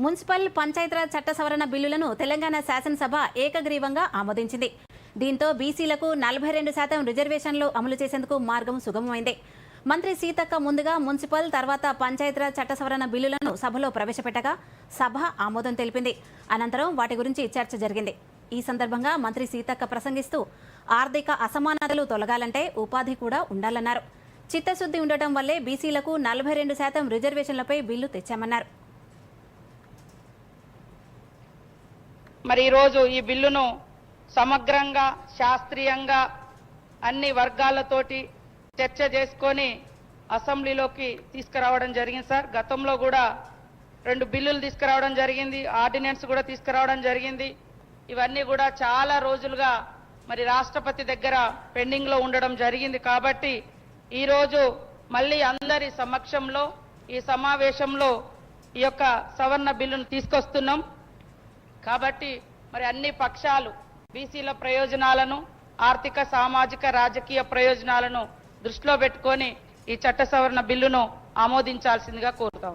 Municipal Panchayati Raj చట్ట సవరణ బిల్లులను తెలంగాణ శాసనసభ ఏకగ్రీవంగా ఆమోదించింది. దీంతో బీసీలకు నలభై రెండు శాతం రిజర్వేషన్లు అమలు చేసేందుకు మార్గం సుగమమైంది. మంత్రి సీతక్క ముందుగా మున్సిపల్ తర్వాత పంచాయతీరాజ్ చట్ట సవరణ బిల్లులను సభలో ప్రవేశపెట్టగా సభ ఆమోదం తెలిపింది. అనంతరం వాటి గురించి చర్చ జరిగింది. ఈ సందర్భంగా మంత్రి సీతక్క ప్రసంగిస్తూ ఆర్థిక అసమానతలు తొలగాలంటే ఉపాధి కూడా ఉండాలన్నారు. చిత్తశుద్ధి ఉండటం వల్లే బీసీలకు నలభై రెండు శాతం రిజర్వేషన్లపై బిల్లు తెచ్చామన్నారు. మరి ఈరోజు ఈ బిల్లును సమగ్రంగా శాస్త్రీయంగా అన్ని వర్గాలతోటి చర్చ చేసుకొని అసెంబ్లీలోకి తీసుకురావడం జరిగింది సార్. గతంలో కూడా రెండు బిల్లులు తీసుకురావడం జరిగింది ఆర్డినెన్స్ కూడా తీసుకురావడం జరిగింది. ఇవన్నీ కూడా చాలా రోజులుగా మరి రాష్ట్రపతి దగ్గర పెండింగ్లో ఉండడం జరిగింది కాబట్టి ఈరోజు మళ్ళీ అందరి సమక్షంలో ఈ సమావేశంలో ఈ యొక్క సవర్ణ బిల్లును తీసుకొస్తున్నాం. కాబట్టి మరి అన్ని పక్షాలు బీసీల ప్రయోజనాలను ఆర్థిక సామాజిక రాజకీయ ప్రయోజనాలను దృష్టిలో పెట్టుకొని ఈ చట్ట సవరణ బిల్లును ఆమోదించాల్సిందిగా కోరుతా